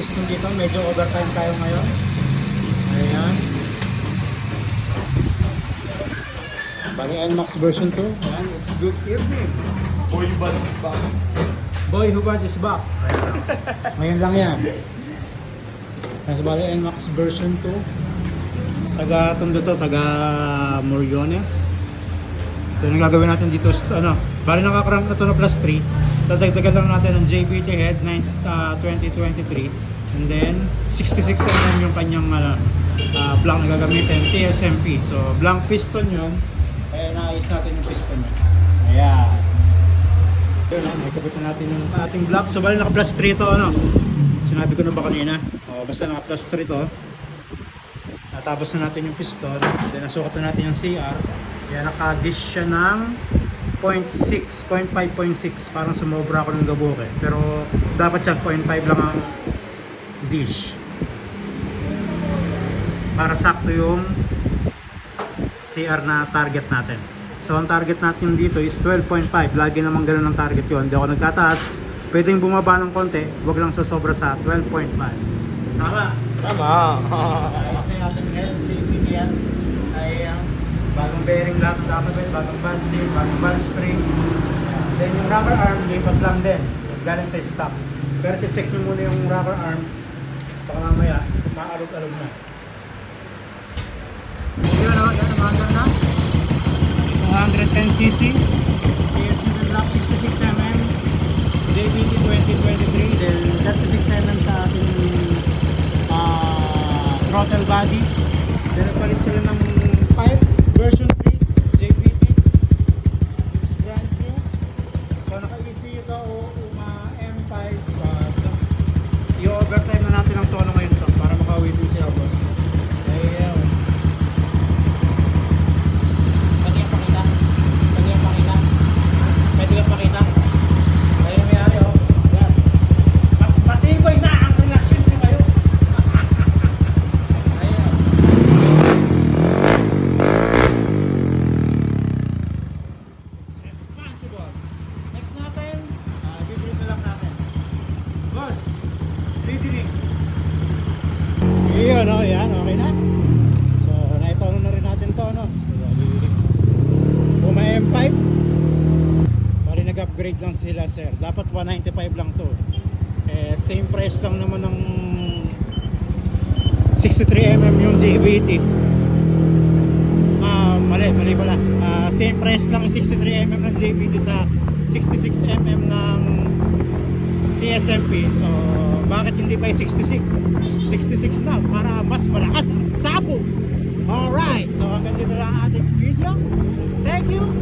practice dito. Medyo overtime tayo ngayon. Ayan. Bali NMAX version 2. Ayan, it's good evening. Boy Hubad is back. Boy Hubad is back. Ngayon lang yan. Nasa bali NMAX version 2. Taga Tondo to, taga Moriones. So, yung gagawin natin dito, sa ano, bali nakakarank na to na plus 3. Tatagdagan lang natin ng JBT Head 9, uh, 2023. And then 66mm yung kanyang uh, blank na gagamitin, TSMP. So blank piston yun. Kaya naayos natin yung piston niya. Ayan. Yun, ah, nakikabit na natin yung ating block. So, bali naka plus 3 to, ano? Sinabi ko na ba kanina? O, basta naka plus 3 to. Natapos na natin yung piston. Then, nasukat na natin yung CR. Kaya naka-dish siya ng 0.6, 0.5.6. Parang sumobra ako ng gabuke. Pero, dapat siya 0.5 lang ang dish. Para sakto yung CR na target natin. So ang target natin dito is 12.5. Lagi naman ganun ang target yun. Hindi ako nagtataas. Pwedeng bumaba ng konti. Huwag lang sasobra sa 12.5. Tama. Tama. Ayos na natin ngayon. Yan. Ay ang bagong bearing lock dapat bagong band seal, bagong band spring. Then yung rubber arm, lipat lang din. Galing sa stock. Pero check nyo muna yung rubber arm. Baka mamaya, maalog-alog na. Yun na, yan, mga na. 210cc. PSP Block 66mm JBT 2023 then 36mm sa ating ah, throttle body 195 bali nag-upgrade lang sila sir. Dapat 195 lang to. Eh, same price lang naman ng 63mm yung JVT ah mali mali pala. Ah, same price lang 63mm ng JVT sa 66mm ng TSMP so bakit hindi pa 66 66 na para mas malakas ang sabo alright so hanggang dito lang ating video. Thank you.